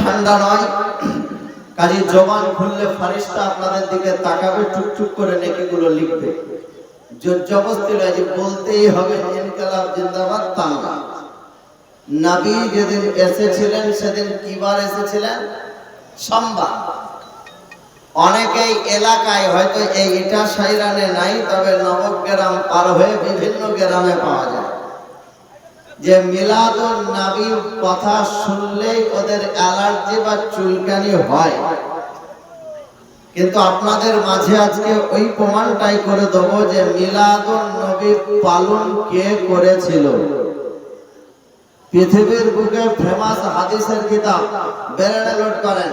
ঠান্ডা নয় জবান খুললে আপনাদের দিকে তাকাবে করে লিখবে। বলতেই হবে, ইনকালাব জিন্দাবাদ তাঙ্গা নবী যেদিন এসেছিলেন, সেদিন কিবার এসেছিলেন? সোমবার। অনেকেই এলাকায় হয়তো এই ইটা সাইরানে নাই, তবে নবগ্রাম পার হয়ে বিভিন্ন গ্রামে পাওয়া যায়। যে মিলাদুন নবীর কথা শুনলেই ওদের অ্যালার্জি বা চুলকানি হয়। কিন্তু আপনাদের মাঝে আজকে ওই প্রমাণটাই করে দেবো যে মিলাদুন নবীর পালন কে করেছিল। পৃথিবীর বুকে ফেমাস হাদিসের কিতাব বেরেনে লোড করেন।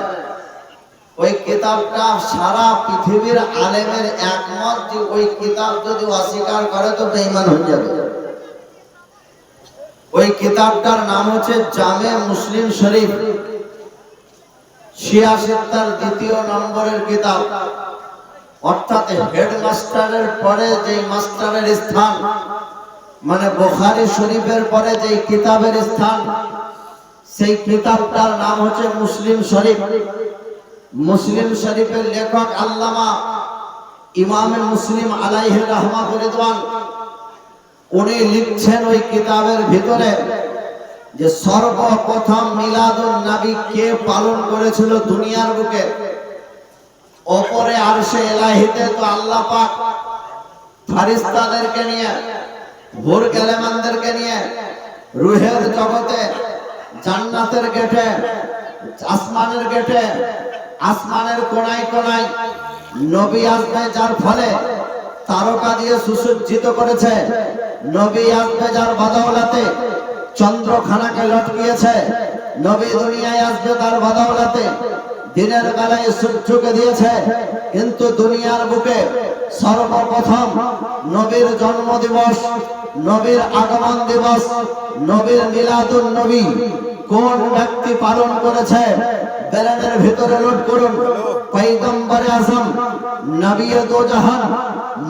ওই কিতাবটা সারা পৃথিবীর আলেমের একমত ওই কিতাব যদি অস্বীকার করে তো বেঈমান হয়ে যাবে। ওই কিতাবটার নাম হচ্ছে জামে মুসলিম শরীফ। ছিয়াশিত্তার দ্বিতীয় নম্বরের কিতাব। অর্থাৎ হেডমাস্টারের পরে যে মাস্টারের স্থান মানে বোখারি শরীফের পরে যে কিতাবের স্থান, সেই কিতাবটার নাম হচ্ছে মুসলিম শরীফ। মুসলিম শরীফের লেখক আল্লামা ইমামে মুসলিম আলাইহি রহমাত রিদওয়ান। উনি লিখছেন ওই কিতাবের ভিতরে যে সর্বপ্রথম মিলাদুন নবী কে পালন করেছিল দুনিয়ার বুকে? ওপরে সে এলাহিতে তো আল্লাহ পাক ফারিস্তাদেরকে নিয়ে, ভোর গেলেমানদেরকে নিয়ে, রুহের জগতে, জান্নাতের গেটে, আসমানের গেটে, আসমানের কোনায় কোনায় নবী আসবে যার ফলে তারকা দিয়ে সুসজ্জিত করেছে। নবী আসবে যার বদৌলতে চন্দ্রখানাকে লটকিয়েছে। নবী দুনিয়ায় আসবে তার বদৌলতে দিনের বেলায় সূর্যকে দিয়েছে। কিন্তু দুনিয়ার বুকে সর্বপ্রথম নবীর জন্ম দিবস নবীর আগমন দিবস নবীর মিলাদুন নবী কোন ব্যক্তি পালন করেছে? ব্যালেনের ভিতরে লোড করুন। পৈগম্বরে আজম নবী দো জাহান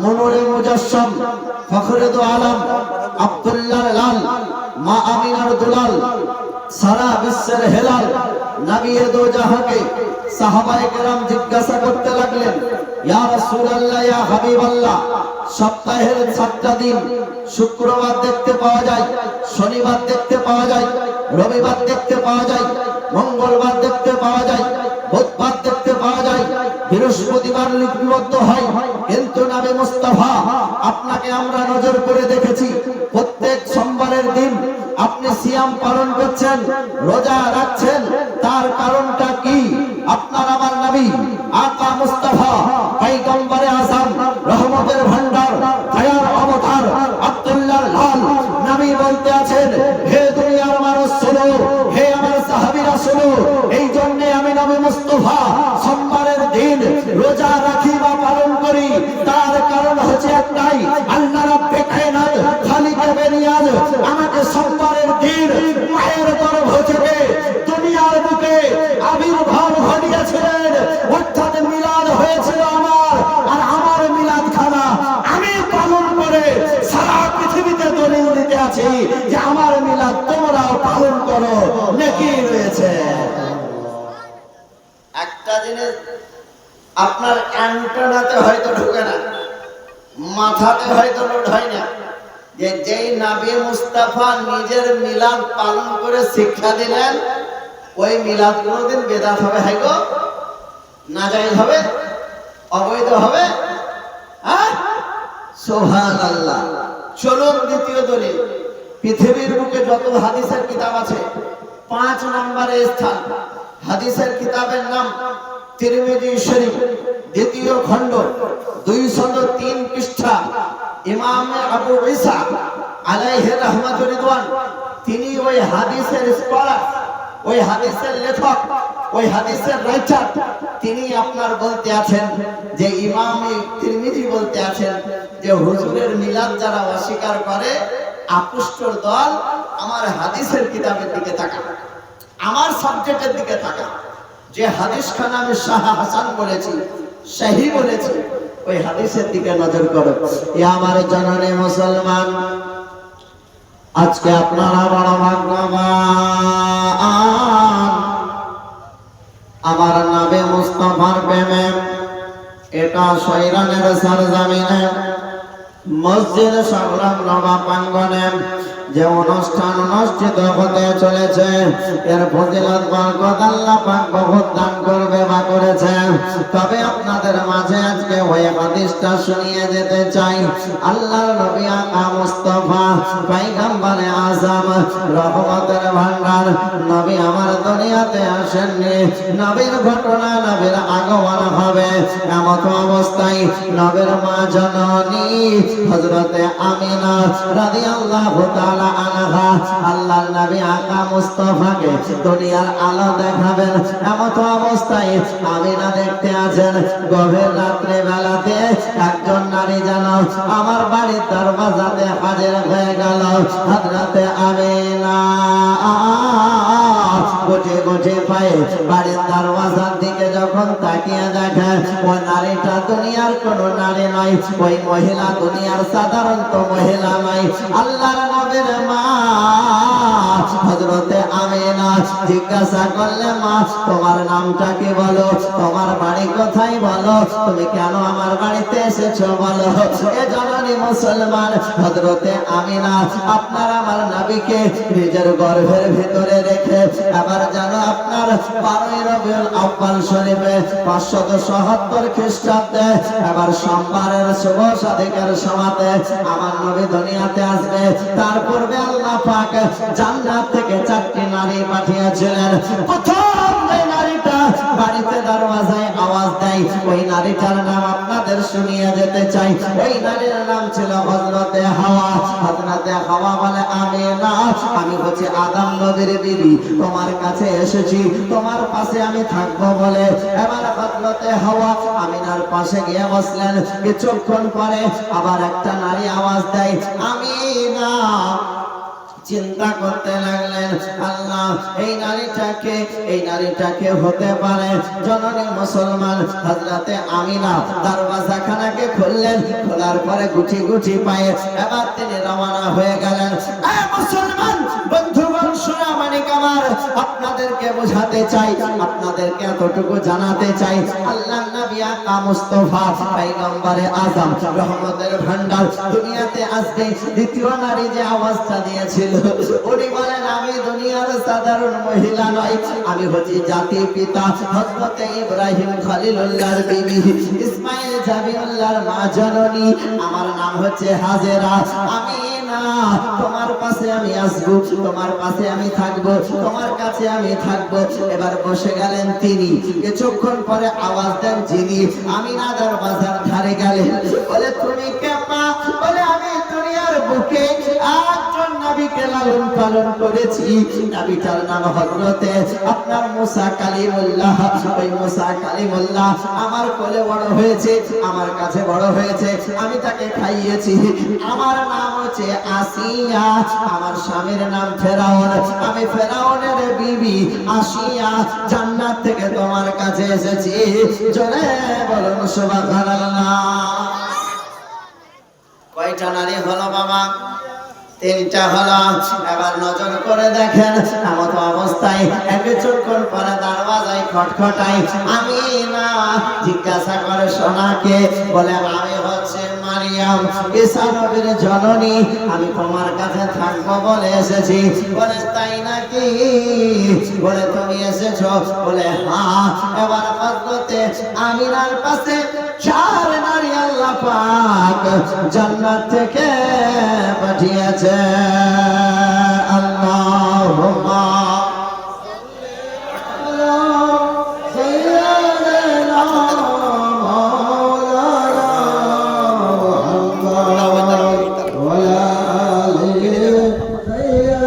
মনুরে মুজাসসাম ফখরে দো আলম, আব্দুল্লাহ লাল, মা আমিনার দুলাল, সারা বিশ্বের হেলাল নবী দো জাহাকে সাহাবায়ে কেরাম জিজ্ঞাসা করতে লাগলেন, ইয়া রাসূলুল্লাহ, ইয়া হাবিবাল্লাহ, সপ্তাহের সাতটা দিন শুক্রবার দেখতে পাওয়া যায়, শনিবার দেখতে পাওয়া যায়, রবিবার দেখতে পাওয়া যায়, মঙ্গলবার দেখতে পাওয়া যায় বুধবার দেখতে পাওয়া যায়, বৃহস্পতিবার লিপিবদ্ধ হয়। কিন্তু নামে মোস্তফা, আপনাকে আমরা নজর করে দেখেছি। প্রত্যেক সোমবারের দিন আপনি সিয়াম পালন করছেন, রোজা রাখছেন মায়ের দুনিয়ার বুকে আবির্ভাব ঘটিয়েছিলেন। অর্থাৎ মিলাদ হয়েছিল আমার, আর আমার মিলাদ খানা আমি পালন করে সারা পৃথিবীতে দলিল দিতে আছি যে আমার মিলাদ তোমরাও পালন করো রয়েছে। একটা জিনিস আপনার অ্যান্টেনাতে হয়তো ঢুকে না, মাথাতে হয়তো লোড হয় না। যে যেই নাবি মুস্তাফা নিজের মিলাদ পালন করে শিক্ষা দিলেন, ওই মিলাদ কোনোদিন বেদাত হবে হাই গো। না যাই হবে? অবৈধ হবে? হ্যাঁ? সোহান আল্লাহ চলুন দ্বিতীয় দলিল। পৃথিবীর বুকে যত হাদিসের কিতাব আছে, পাঁচ নম্বরে স্থান। হাদিসের কিতাবের নাম তিরমিজি শরীফ, দ্বিতীয় খণ্ড, দুইশত তিন পৃষ্ঠা। ইমাম আবু ঈসা আলাইহি রহমাত রিদওয়ান, তিনি ওই হাদিসের স্কলার, ওই হাদিসের লেখক, ওই হাদিসের রাইটার। তিনি আপনার বলতে আছেন যে ইমাম তিরমিজি বলতে আছেন যে, হুজুরের মিলাদ যারা অস্বীকার করে, আপুষ্টর দল আমার হাদিসের কিতাবের দিকে তাকা আমার সাবজেক্টের দিকে তাকা যে হাদিস খান আমি শাহ হাসান বলেছি, শাহি বলেছি ওই হাদিসের দিকে নজর করো। এ আমার জননে মুসলমান। আজকে আপনারা বড় ভাগ্যবান। আমার নামে মুস্তফার প্রেমে। এটা শৈরানের সরজমিনে। মসজিদ সংলগ্ন বা প্রাঙ্গনে যে অনুষ্ঠান অনুষ্ঠিত হতে চলেছে, এর ফজিলত বরকত আল্লাহ পাক বহুত দান করবে বা করেছে তবে আপনাদের মাঝে আজকে ওই হাদিসটা শুনিয়ে যেতে চাই। আল্লাহর নবী আকা মুস্তাফা, পয়গম্বরে আজম রহমতের ভান্ডার নবী আমার দুনিয়াতে আসেননি। নবীর ঘটনা নবীর আগমন হবে। এমত অবস্থায় নবীর মা জননী হযরতে আমিনা রাদিয়াল্লাহু তাআলা আনহা আল্লাহর নবী আকা মুস্তাফাকে দুনিয়ার আলো দেখাবেন। এমত অবস্থায় আমিনা দেখতে আছেন গভীর রাত্রে বেলাতে একজন নারী যেন আমার বাড়ির দরওয়াজাতে হাজির হয়ে গেল। হযরতে আমিনা গোটে গোটে পায়ে বাড়ির দরওয়াজার দিকে যখন তাকিয়ে দেখে, ওই নারীটা দুনিয়ার কোন নারী নয়, ওই মহিলা দুনিয়ার সাধারণত মহিলা নয়। আল্লাহর নবীর মা আমিনা জিজ্ঞাসা করলে মা তোমার নামটা কি বলো? তোমার বাড়ি কোথায় বলো? তুমি কেন আমার বাড়িতে এসেছ বলো? এ জননী মুসলমান আমি আমিনা, আপনার আমার নবীকে নিজের গর্ভের ভিতরে রেখে আবার দুনিয়াতে আসবে। তার পূর্বে আল্লাহ পাক জান্নাত থেকে চারটি নারী পাঠিয়েছিলেন। প্রথম নারীটা বাড়িতে দরওয়াজায় আওয়াজ দেয়, ওই নারীটার নাম শুনিয়ে যেতে চাই। ওই নারীর নাম ছিল হযরতে হাওয়া। হযরতে হাওয়া বলে আমি না, আমি হচ্ছে আদম নবীর বিবি। তোমার কাছে এসেছি, তোমার পাশে আমি থাকব বলে। এবার হযরতে হাওয়া আমিনার পাশে গিয়ে বসলেন। কিছুক্ষণ পরে আবার একটা নারী আওয়াজ দেয় আমি না চিন্তা করতে লাগলেন, আল্লাহ, এই নারীটাকে এই নারীটাকে হতে পারে? জননী মুসলমান হজরতে আমিনা দরওয়াজা খানাকে খুললেন, খোলার পরে গুটি গুটি পায়ে এবার তিনি রওনা হয়ে গেলেন। মুসলমান আপনাদেরকে বোঝাতে চাই, আপনাদেরকে এতটুকু জানাতে চাই। আল্লাহ নবী আকা মুস্তাফা পয়গম্বরে আজম রহমতের ভান্ডার দুনিয়াতে আসবে দ্বিতীয় নারী যে আওয়াজটা দিয়েছিল, উনি বলেন, আমি দুনিয়ার সাধারণ মহিলা নয় আমি হচ্ছি জাতি পিতা হযরতে ইব্রাহিম খলিলুল্লাহর বিবি, ইসমাইল জাবিউল্লাহর মা জননী, আমার নাম হচ্ছে হাজেরা, আমি তোমার পাশে আমি আসব, তোমার পাশে আমি থাকব, তোমার কাছে আমি থাকব। এবার বসে গেলেন তিনি। কিছুক্ষণ পরে আওয়াজ দেন যিনি। আমি না দরবাজার ধারে গেলেন। বলে, তুমি কেপা? বলে বুকে একজন নবীকে লালন পালন করেছি। নবীটার নাম হযরতে আপনার মুসা কালিমুল্লাহ। ওই মুসা কালিমুল্লাহ আমার কোলে বড় হয়েছে, আমার কাছে বড় হয়েছে, আমি তাকে খাইয়েছি। আমার নাম হচ্ছে আসিয়া, আমার স্বামীর নাম ফেরাউন। আমি ফেরাউনের বিবি আসিয়া জান্নাত থেকে তোমার কাছে এসেছি। জোরে বলুন সুবহানাল্লাহ। কয়টা নারী হলো বাবা। তিনটা হলো, এবার নজর করে দেখেন আমত অবস্থায় এক চক্ষুর পরে দরওয়াজায় খটখটাই আমি না। জিজ্ঞাসা করে সোনাকে, বলে, আমি হচ্ছে মারিয়াম এসা নবীর জননী, আমি তোমার কাছে থাকব বলে এসেছি। বলে, তাই নাকি? বলে, তুমি এসেছ? বলে হ্যাঁ। এবার আমি আমিনার পাশে চার নারী আল্লাহ পাক জান্নাত থেকে পাঠিয়েছে।